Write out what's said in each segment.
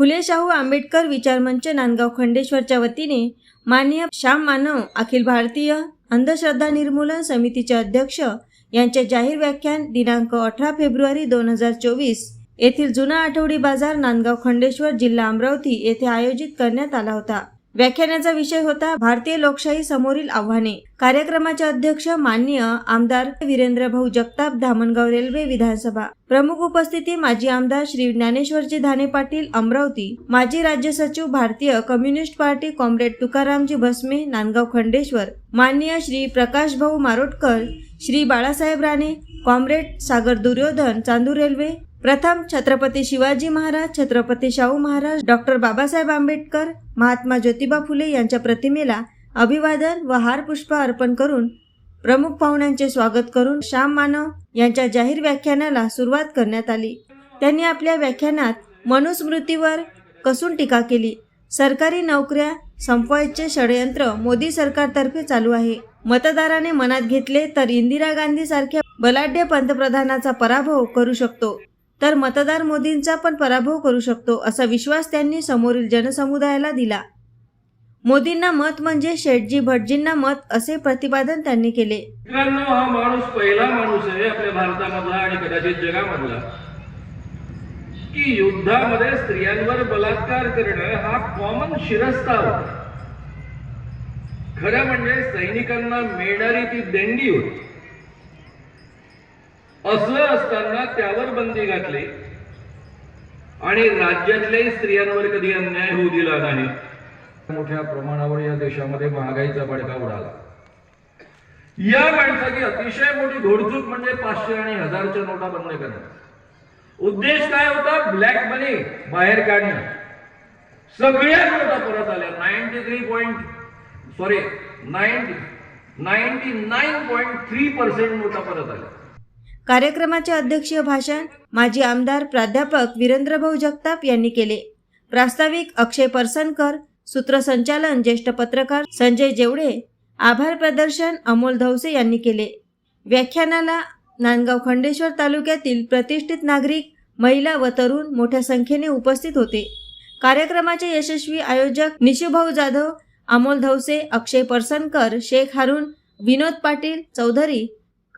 फुले शाहू आंबेडकर विचार मंच नांदगाव खंडेश्वरच्या वतीने मान्य श्याम मानव अखिल भारतीय अंधश्रद्धा निर्मूलन समितीचे अध्यक्ष यांचे जाहीर व्याख्यान दिनांक अठरा फेब्रुवारी दोन हजार चोवीस येथील जुना आठवडी बाजार नांदगाव खंडेश्वर जिल्हा अमरावती येथे आयोजित करण्यात आला होता. व्याख्यानाचा विषय होता भारतीय लोकशाही समोरील आव्हाने. कार्यक्रमाचे अध्यक्ष माननीय आमदार वीरेंद्र भाऊ जगताप धामणगाव रेल्वे विधानसभा. प्रमुख उपस्थिती माजी आमदार श्री ज्ञानेश्वरजी धाने पाटील अमरावती माजी राज्य सचिव भारतीय communist party comrade Tukaramji Bhasme Nandgaon Khandeshwar माननीय श्री प्रकाश भाऊ मारोटकर श्री बाळासाहेब राणे कॉम्रेड सागर दुर्योधन चांदूर रेल्वे प्रथम छत्रपती शिवाजी महाराज छत्रपती शाहू महाराज डॉक्टर बाबासाहेब आंबेडकर महात्मा ज्योतिबा फुले यांच्या प्रतिमेला अभिवादन व हारपुष्प अर्पण करून प्रमुख पाहुण्यांचे स्वागत करून श्याम मानव यांच्या जाहीर व्याख्यानाला सुरुवात करण्यात आली. त्यांनी आपल्या व्याख्यानात मनुस्मृतीवर कसून टीका केली. सरकारी नोकऱ्या संपवायचे षडयंत्र मोदी सरकारतर्फे चालू आहे. मतदाराने मनात घेतले तर इंदिरा गांधी सारख्या बलाढ्य पंतप्रधानाचा पराभव करू शकतो. तर मतदार मोदींचा पण पराभव करू शकतो असा विश्वास त्यांनी समोरील जनसमुदायाला दिला. मोदींना मत म्हणजे शेटजी भटजींना मत असे प्रतिपादन त्यांनी केले. मित्रांनो हा माणूस पहिला माणूस आहे आपल्या भारतामधला आणि कदाचित जगामधला. की युद्धामध्ये स्त्रियांवर बलात्कार करणं हा कॉमन शिरस्ता होता. खरं म्हणजे सैनिकांना मिळणारी ती देणगी होती. असं असताना त्यावर बंदी घातली. आणि राज्यातल्याही स्त्रियांवर कधी अन्याय होऊ दिला नाही. मोठ्या प्रमाणावर या देशामध्ये महागाईचा बडका उडाला. या माणसाची अतिशय मोठी घोडचूक म्हणजे पाचशे आणि हजारच्या नोटा बंद करणं. उद्देश काय होता? ब्लॅक मनी बाहेर काढणं. सगळ्या नोटा परत आल्या. Ninety three point sorry ninety ninety nine point three percent नोटा परत आल्या. कार्यक्रमाचे अध्यक्षीय भाषण माजी आमदार प्राध्यापक वीरेंद्रभाऊ जगताप यांनी केले. प्रास्ताविक अक्षय परसनकर सूत्रसंचालन ज्येष्ठ पत्रकार संजय जेवडे आभार प्रदर्शन अमोल धवसे यांनी केले. व्याख्यानाला नांदगाव खंडेश्वर तालुक्यातील प्रतिष्ठित नागरिक महिला व तरुण मोठ्या संख्येने उपस्थित होते. कार्यक्रमाचे यशस्वी आयोजक निशुभाऊ जाधव अमोल धवसे अक्षय परसनकर शेख हारून विनोद पाटील चौधरी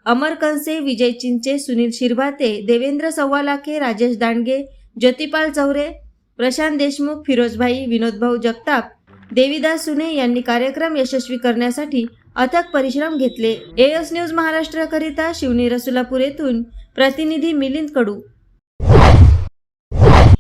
अमर कंसे विजय चिंचे सुनील शिरभाते देवेंद्र सव्वालाखे राजेश दांडगे ज्योतिपाल चौरे प्रशांत देशमुख फिरोजभाई विनोदभाऊ जगताप देविदास सुने यांनी कार्यक्रम यशस्वी करण्यासाठी अथक परिश्रम घेतले. एएस न्यूज महाराष्ट्राकरिता शिवनी रसुलापूर येथून प्रतिनिधी मिलिंद कडू.